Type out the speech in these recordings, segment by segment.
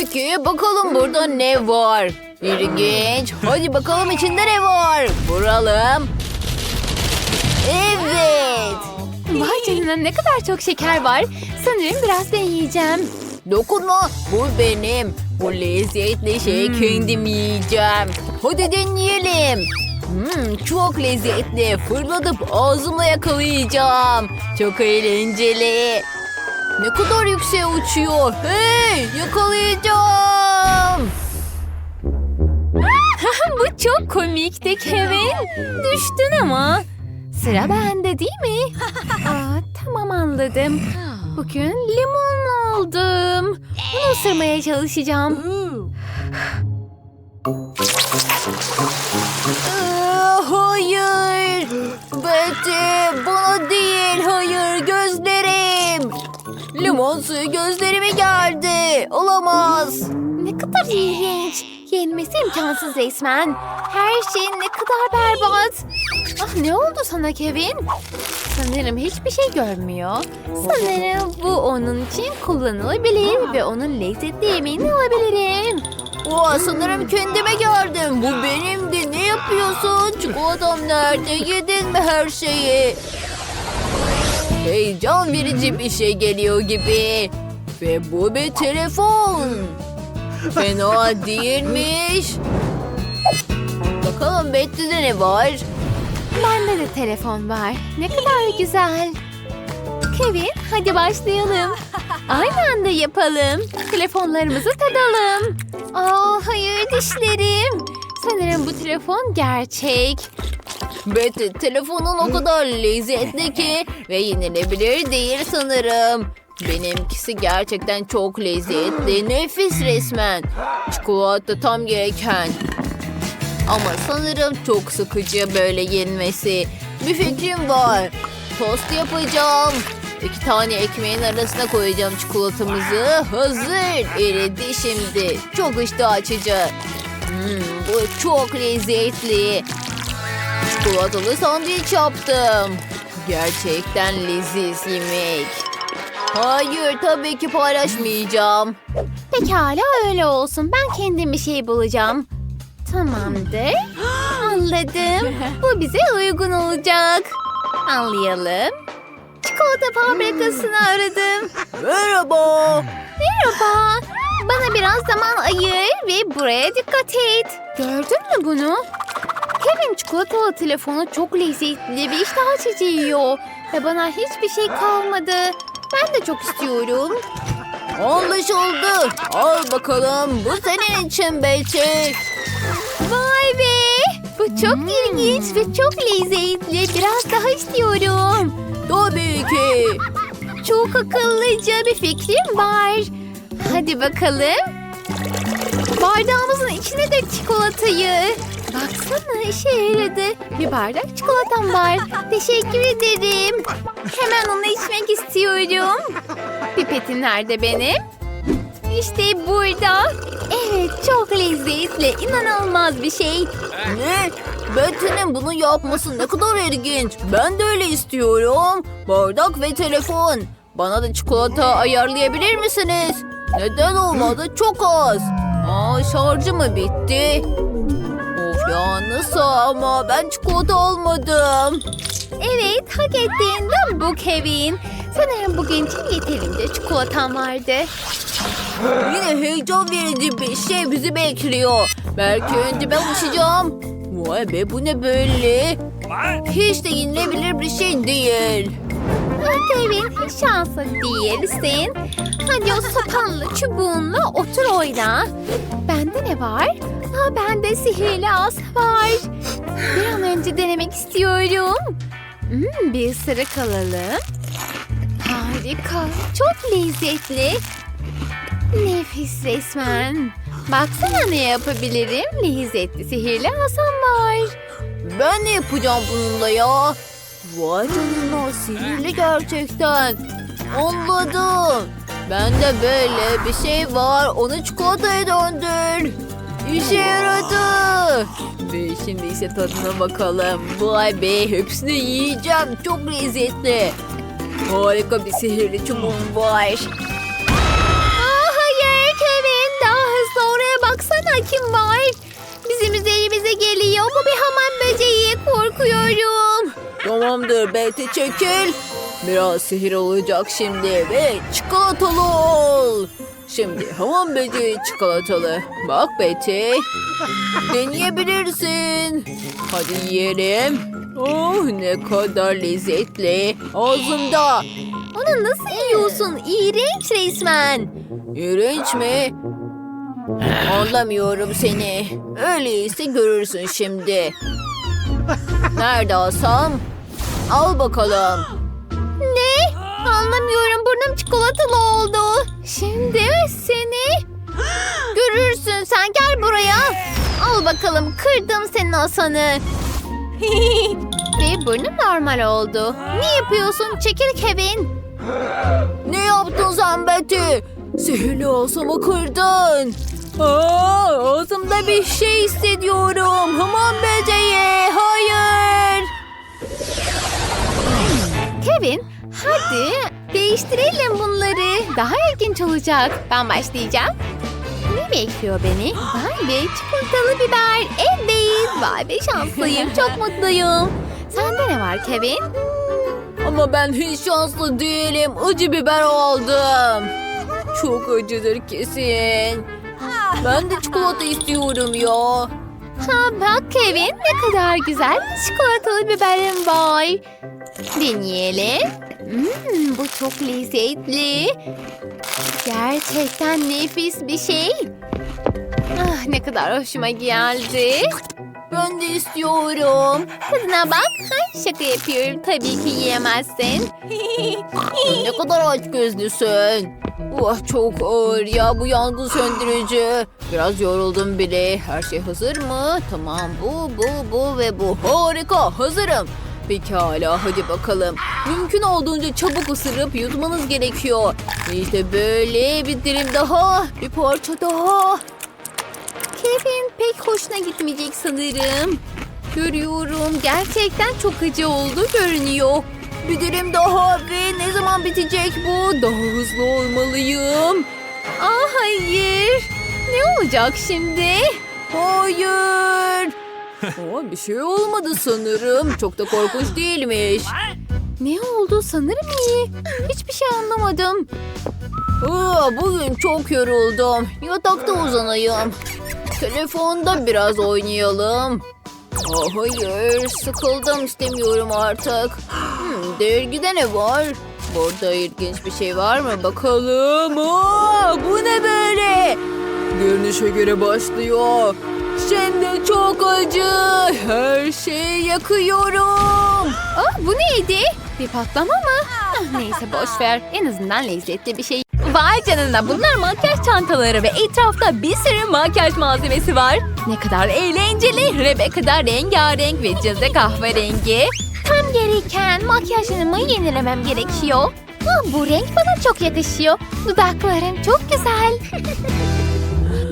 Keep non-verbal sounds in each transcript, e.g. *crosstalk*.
Peki bakalım burada ne var? İlginç. Hadi bakalım içinde ne var? Vuralım. Evet. Vay canına ne kadar çok şeker var. Sanırım biraz ben yiyeceğim. Dokunma. Bu benim. Bu lezzetli şeyi kendim yiyeceğim. Hadi deneyelim. Hmm, çok lezzetli. Fırlatıp ağzımla yakalayacağım. Çok eğlenceli. Ne kadar yükseğe uçuyor. Hey yakalayacağım. *laughs* Bu çok komikti Kevin. Düştün ama. Sıra bende değil mi? *laughs* Aa, tamam anladım. Bugün limonlu oldum. Bunu ısırmaya çalışacağım. Aa, hayır. Betty bana değil. Hayır gözlerim. Limon suyu gözlerime geldi. Olamaz. Ne kadar iğrenç. Yenmesi imkansız resmen. Her şey ne kadar berbat. Ah ne oldu sana Kevin? Sanırım hiçbir şey görmüyor. Sanırım bu onun için kullanılabilir ve onun lezzetli yemeğini alabilirim. Oha, sanırım kendime geldim. Bu benimdi. Ne yapıyorsun? Çikolatam nerede? Yedin mi her şeyi? Heyecan verici bir şey geliyor gibi. Ve bu bir telefon. Fena değilmiş. Bakalım Betty'de ne var? Bende de telefon var. Ne kadar güzel. Kevin hadi başlayalım. Aynı anda yapalım. Telefonlarımızı tadalım. Aa hayır dişlerim. Sanırım bu telefon gerçek. Betty telefonun o kadar lezzetli ki ve yenilebilir değil sanırım. Benimkisi gerçekten çok lezzetli, nefis resmen. Çikolata tam gereken. Ama sanırım çok sıkıcı böyle yenmesi. Bir fikrim var. Tost yapacağım. İki tane ekmeğin arasına koyacağım çikolatamızı. Hazır. Eridi şimdi. Çok iştah açıcı. Hmm, bu çok lezzetli. Çikolatalı sandviç yaptım. Gerçekten leziz yemek. Hayır tabii ki paylaşmayacağım. Pekala öyle olsun. Ben kendim bir şey bulacağım. Tamamdır. *gasps* Anladım. Bu bize uygun olacak. Anlayalım. Çikolata fabrikasını aradım. Merhaba. Merhaba. Bana biraz zaman ayır ve buraya dikkat et. Gördün mü bunu? Kevin çikolatalı telefonu çok lezzetli bir iştah açıcı yiyor. Ve bana hiçbir şey kalmadı. Ben de çok istiyorum. Anlaşıldı. Al bakalım. Bu senin için Betty. Vay be! Bu çok ilginç ve çok lezzetli. Biraz daha istiyorum. Tabii ki. Çok akıllıca bir fikrim var. Hadi bakalım. Bardağımızın içine de çikolatayı. Baksana işe yaradı. Bir bardak çikolatam var. Teşekkür ederim. Hemen onu içmek istiyorum. Pipetim nerede benim? İşte burada. Evet çok lezzetli. İnanılmaz bir şey. Ne? Betty'nin bunu yapması ne kadar ilginç. Ben de öyle istiyorum. Bardak ve telefon. Bana da çikolata ayarlayabilir misiniz? Neden olmadı? Çok az. Aa şarjı mı bitti? Nasıl ama ben çikolata almadım. Evet, hak ettiğinden bu Kevin. Sanırım bugün için yeterince çikolatam vardı. Yine heyecan verici bir şey bizi bekliyor. Belki önce ben uçacağım. Vay be bu ne böyle? Hiç de yenilebilir bir şey değil. Kevin, hiç şanslı değilsin. Hadi o sapanlı çubuğunla otur oyna. Bende ne var? Bende sihirli as var. Bir an önce denemek istiyorum. Hmm, bir ısırık alalım. Harika, çok lezzetli. Nefis resmen. Baksana ne yapabilirim. Lezzetli sihirli asam var. Ben ne yapacağım bununla ya? Vay canına sihirli gerçekten. Anladım. Bende böyle bir şey var. Onu çikolataya döndür. İşe yaradı. Ve şimdi ise tadına bakalım. Vay be hepsini yiyeceğim. Çok lezzetli. Harika bir sihirli çubuğum var. Aa, hayır Kevin daha hızlı oraya baksana kim var. Bizim üzerimize geliyor. Bu bir hamam böceği korkuyorum. Tamamdır Betty çekil. Biraz sihir olacak şimdi ve çikolatalı ol. Şimdi hamam böceği çikolatalı. Bak Betty. Deneyebilirsin. Hadi yiyelim. Oh ne kadar lezzetli. Ağzımda. Onu nasıl yiyorsun? İğrenç resmen. İğrenç mi? Anlamıyorum seni. Öyleyse görürsün şimdi. Nerede alsam? Al bakalım. Ne? Anlamıyorum burnum çikolatalı oldu. Şimdi seni *gasps* görürsün sen gel buraya. Al bakalım kırdım senin asanı. *laughs* Ve burnum normal oldu. Ne yapıyorsun? Çekil Kevin. Ne yaptın sen Betty? Sihirli ağzımı kırdın. Aa, ağzımda bir şey hissediyorum. Hamam böceği. Hayır. Kevin hadi değiştirelim bunları. Daha ilginç olacak. Ben başlayacağım. Ne bekliyor beni? Vay be çikolatalı biber. Evet. Vay be şanslıyım. Çok mutluyum. Sende ne var Kevin? Ama ben hiç şanslı değilim. Acı biber aldım. Çok acıdır kesin. Ben de çikolata istiyorum ya. Ha bak Kevin ne kadar güzel çikolatalı biberim var. Deneyelim. Hmm, bu çok lezzetli. Gerçekten nefis bir şey. Ah, ne kadar hoşuma geldi. Ben de istiyorum. Tadına bak. Ha, şaka yapıyorum. Tabii ki yiyemezsin. *laughs* ne kadar aç gözlüsün. Oh çok ağır ya bu yangın söndürücü. Biraz yoruldum bile. Her şey hazır mı? Tamam bu, bu, bu ve bu. Harika hazırım. Pekala hadi bakalım. Mümkün olduğunca çabuk ısırıp yutmanız gerekiyor. İşte böyle bir dilim daha. Bir parça daha. Kevin pek hoşuna gitmeyecek sanırım. Görüyorum. Gerçekten çok acı oldu görünüyor. Bir dilim daha ve ne zaman bitecek bu? Daha hızlı olmalıyım. Aa hayır. Ne olacak şimdi? Hayır. *laughs* Aa, bir şey olmadı sanırım. Çok da korkunç değilmiş. Ne oldu sanırım iyi. Hiçbir şey anlamadım. Aa, bugün çok yoruldum. Yatakta uzanayım. Telefonda biraz oynayalım. Aa, hayır, sıkıldım istemiyorum artık. Hmm, dergide ne var? Burada ilginç bir şey var mı? Bakalım. Aa, bu ne böyle? Görünüşe göre başlıyor. Şimdi çok acı. Her şeyi yakıyorum. Aa, bu neydi? Bir patlama mı? Ah, neyse boş ver. En azından lezzetli bir şey. Vay canına bunlar makyaj çantaları ve etrafta bir sürü makyaj malzemesi var. Ne kadar eğlenceli. Rebecca da rengarenk ve Cılda kahverengi. Tam gereken makyajımı yenilemem gerekiyor. Ah, bu renk bana çok yakışıyor. Dudaklarım çok güzel. *laughs*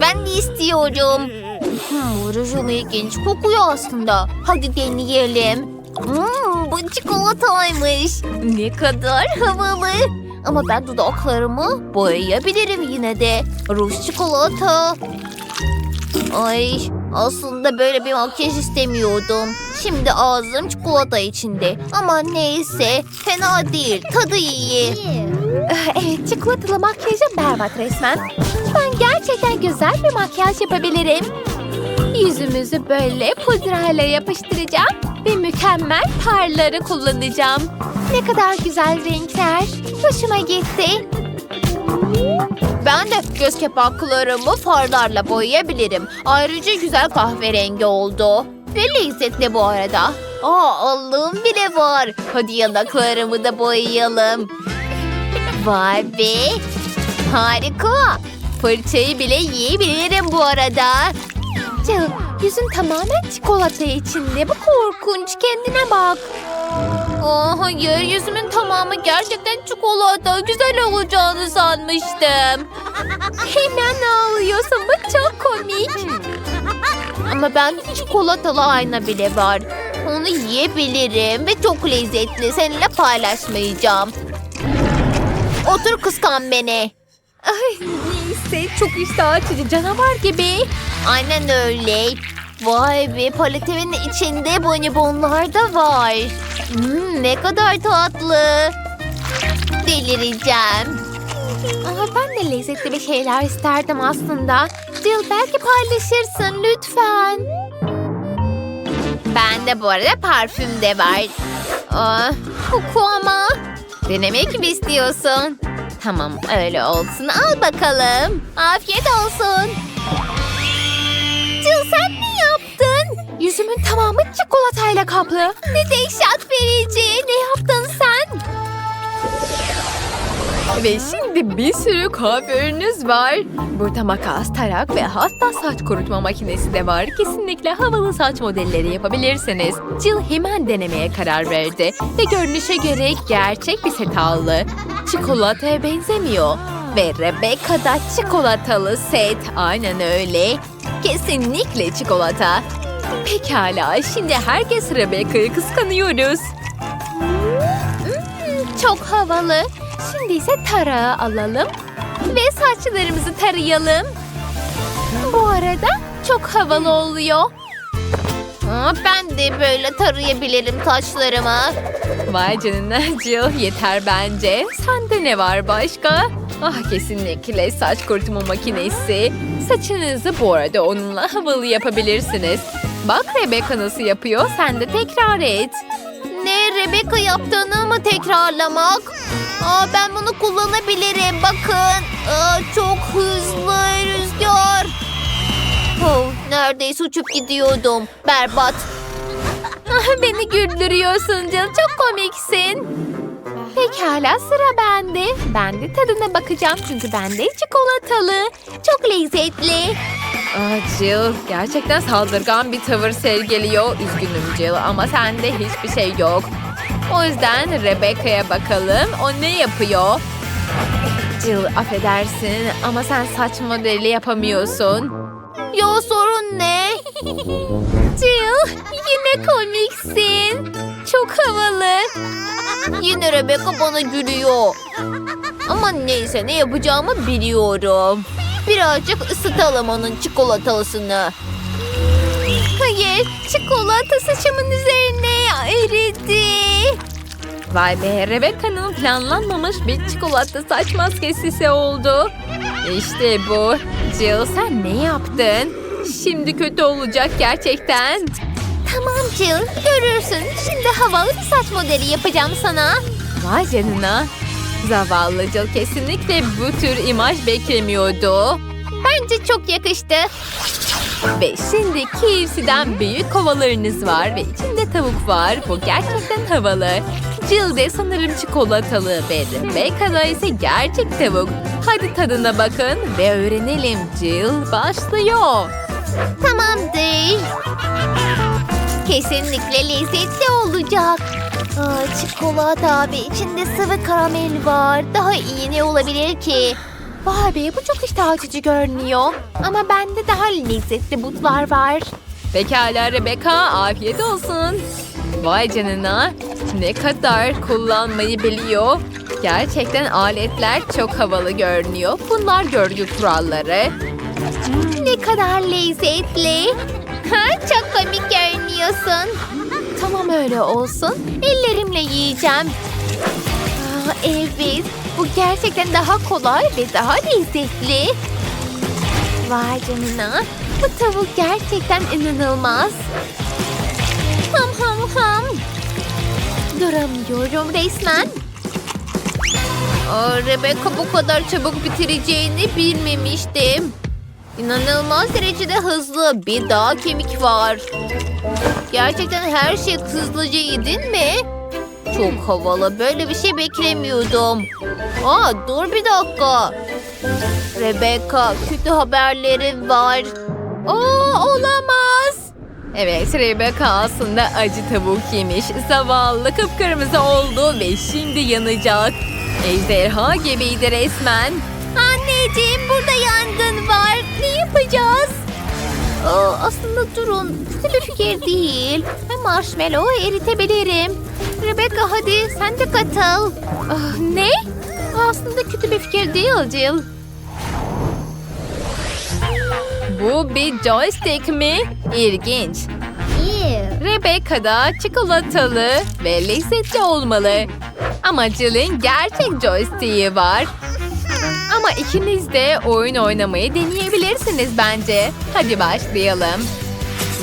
ben de istiyorum. Hmm, bu ilginç kokuyor aslında. Hadi deneyelim. Hmm, bu çikolataymış. Ne kadar havalı. Ama ben dudaklarımı boyayabilirim yine de. Ruj çikolata. Ay aslında böyle bir makyaj istemiyordum. Şimdi ağzım çikolata içinde. Ama neyse fena değil tadı iyi. Evet çikolatalı makyajım berbat resmen. Ben gerçekten güzel bir makyaj yapabilirim. Yüzümüzü böyle pudrayla yapıştıracağım ve mükemmel parları kullanacağım. Ne kadar güzel renkler. Hoşuma gitti. Ben de göz kapaklarımı farlarla boyayabilirim. Ayrıca güzel kahverengi oldu. Ve lezzetli bu arada. Aa allığım bile var. Hadi yanaklarımı da boyayalım. Vay be. Harika. Fırçayı bile yiyebilirim bu arada. Canım yüzün tamamen çikolata içinde. Bu korkunç. Kendine bak. Aa, hayır yüzümün tamamı gerçekten çikolata. Güzel olacağını sanmıştım. Hemen ağlıyorsun. Bu çok komik. Ama ben çikolatalı ayna bile var. Onu yiyebilirim ve çok lezzetli. Seninle paylaşmayacağım. Otur kıskan beni. Ay neyse çok iştah açıcı canavar gibi. Aynen öyle. Vay be paletimin içinde bonibonlar da var. Hmm, ne kadar tatlı. Delireceğim. Aa, ben de lezzetli bir şeyler isterdim aslında. Jill belki paylaşırsın lütfen. Bende bu arada parfüm de var. Aa, koku ama. Denemek mi istiyorsun? Tamam öyle olsun. Al bakalım. Afiyet olsun. Jill sen ne yaptın? Yüzümün tamamı çikolatayla kaplı. Ne dehşet verici. Ne yaptın sen? Ve şimdi bir sürü kuaförünüz var. Burada makas, tarak ve hatta saç kurutma makinesi de var. Kesinlikle havalı saç modelleri yapabilirsiniz. Jill hemen denemeye karar verdi ve görünüşe göre gerçek bir set aldı. Çikolataya benzemiyor. Ve Rebecca da çikolatalı set. Aynen öyle. Kesinlikle çikolata. Pekala, şimdi herkes Rebecca'yı kıskanıyoruz. Hmm, çok havalı. Şimdi ise tarağı alalım ve saçlarımızı tarayalım. Bu arada çok havalı oluyor. Aa, ben de böyle tarayabilirim taşlarımı. Vay canına Jill yeter bence. Sende ne var başka? Ah kesinlikle saç kurutma makinesi. Saçınızı bu arada onunla havalı yapabilirsiniz. Bak Rebecca nasıl yapıyor sen de tekrar et. Ne Rebecca yaptığını mı tekrarlamak? Aa, ben bunu kullanabilirim. Bakın. Aa, çok hızlı rüzgar. Oh, neredeyse uçup gidiyordum. Berbat. *laughs* Beni güldürüyorsun Jill çok komiksin. Pekala sıra bende. Ben de tadına bakacağım çünkü bende çikolatalı. Çok lezzetli. Ah Jill gerçekten saldırgan bir tavır sergiliyor. Üzgünüm Jill ama sende hiçbir şey yok. O yüzden Rebecca'ya bakalım. O ne yapıyor? Jill affedersin ama sen saç modeli yapamıyorsun. Ya sorun ne? Jill yine komiksin. Çok havalı. Yine Rebecca bana gülüyor. Ama neyse ne yapacağımı biliyorum. Birazcık ısıtalım onun çikolatasını. Hayır, çikolata saçımın üzerine eridi. Vay be, Rebecca'nın planlanmamış bir çikolata saç maskesi oldu. İşte bu. Jill sen ne yaptın? Şimdi kötü olacak gerçekten. Tamam Jill görürsün. Şimdi havalı bir saç modeli yapacağım sana. Vay canına. Zavallı Jill kesinlikle bu tür imaj beklemiyordu. Bence çok yakıştı. Ve şimdi KFC'den büyük kovalarınız var ve içinde tavuk var. Bu gerçekten havalı. Jill de sanırım çikolatalı ve Rebecca'da ise gerçek tavuk. Hadi tadına bakın ve öğrenelim. Jill başlıyor. Tamamdır. Kesinlikle lezzetli olacak. Aa, çikolata ve içinde sıvı karamel var. Daha iyi ne olabilir ki? Vay be bu çok iştah açıcı görünüyor. Ama bende daha lezzetli butlar var. Pekala Rebecca afiyet olsun. Vay canına ne kadar kullanmayı biliyor. Gerçekten aletler çok havalı görünüyor. Bunlar görgü kuralları. Ne kadar lezzetli. Ha, çok komik görünüyorsun. Tamam öyle olsun. Ellerimle yiyeceğim. Aa, evet bu gerçekten daha kolay ve daha lezzetli. Vay canına bu tavuk gerçekten inanılmaz. Ham ham ham. Duramıyorum resmen. Aa, Rebecca bu kadar çabuk bitireceğini bilmemiştim. İnanılmaz derecede hızlı. Bir daha kemik var. Gerçekten her şey hızlıca yedin mi? Çok havalı. Böyle bir şey beklemiyordum. Aa, dur bir dakika. Rebecca, kötü haberlerim var. Oo olamaz. Evet Rebecca aslında acı tavuk yemiş. Zavallı kıpkırmızı oldu ve şimdi yanacak. Ejderha gibiydi resmen. Anneciğim burada yangın var. Ne yapacağız? Aa, aslında durun. Kötü bir fikir değil. Marshmallow eritebilirim. Rebecca hadi sen de katıl. Ah, ne? Aslında kötü bir fikir değil Jill. Bu bir joystick mi? İlginç. Rebecca da çikolatalı ve lezzetli olmalı. Ama Jill'in gerçek joystick'i var. Ama ikiniz de oyun oynamayı deneyebilirsiniz bence. Hadi başlayalım.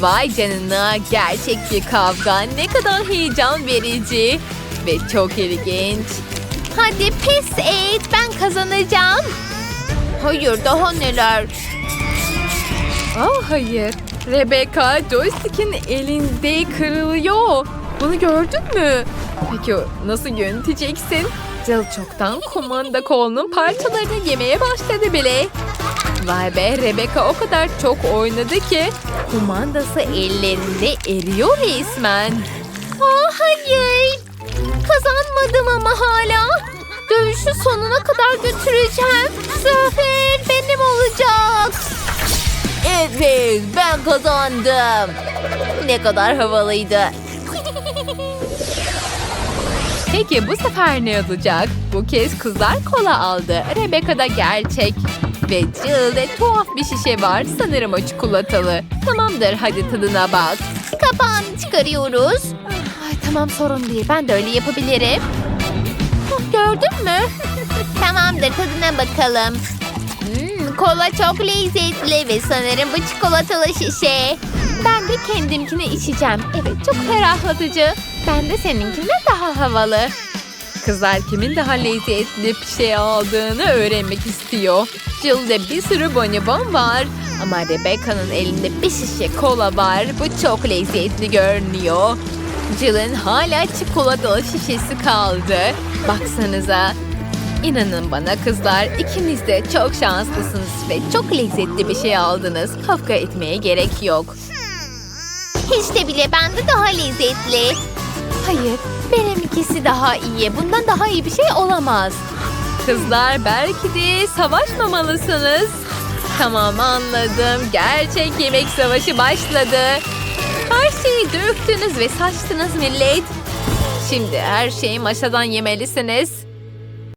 Vay canına gerçek bir kavga ne kadar heyecan verici ve çok ilginç. Hadi pes et ben kazanacağım. Hayır daha neler. Oh hayır. Rebecca joystick'in elinde kırılıyor. Bunu gördün mü? Peki nasıl yöneteceksin? Jill çoktan kumanda kolunun parçalarını yemeye başladı bile. Vay be Rebecca o kadar çok oynadı ki kumandası ellerinde eriyor resmen. Aa hayır. Kazanmadım ama hala. Dövüşü sonuna kadar götüreceğim. Zafer benim olacak. Evet ben kazandım. Ne kadar havalıydı. *laughs* Peki bu sefer ne olacak? Bu kez kızlar kola aldı. Rebecca da gerçek. Ve Jill'de tuhaf bir şişe var. Sanırım o çikolatalı. Tamamdır hadi tadına bak. Kapağını çıkarıyoruz. Ay, tamam sorun değil. Ben de öyle yapabilirim. Gördün mü? *laughs* Tamamdır tadına bakalım. Hmm, kola çok lezzetli ve sanırım bu çikolatalı şişe. Ben de kendimkini içeceğim. Evet çok ferahlatıcı. Ben de seninkinden daha havalı. Kızlar kimin daha lezzetli şey aldığını öğrenmek istiyor. Jill'de bir sürü bonibon var. Ama Rebecca'nın elinde bir şişe kola var. Bu çok lezzetli görünüyor. Jill'in hala çikolatalı şişesi kaldı. Baksanıza. İnanın bana kızlar ikiniz de çok şanslısınız ve çok lezzetli bir şey aldınız. Kavga etmeye gerek yok. Hiç de bile bende daha lezzetli. Hayır, benimkisi daha iyi. Bundan daha iyi bir şey olamaz. Kızlar belki de savaşmamalısınız. Tamam anladım. Gerçek yemek savaşı başladı. Her şeyi döktünüz ve saçtınız millet. Şimdi her şeyi masadan yemelisiniz.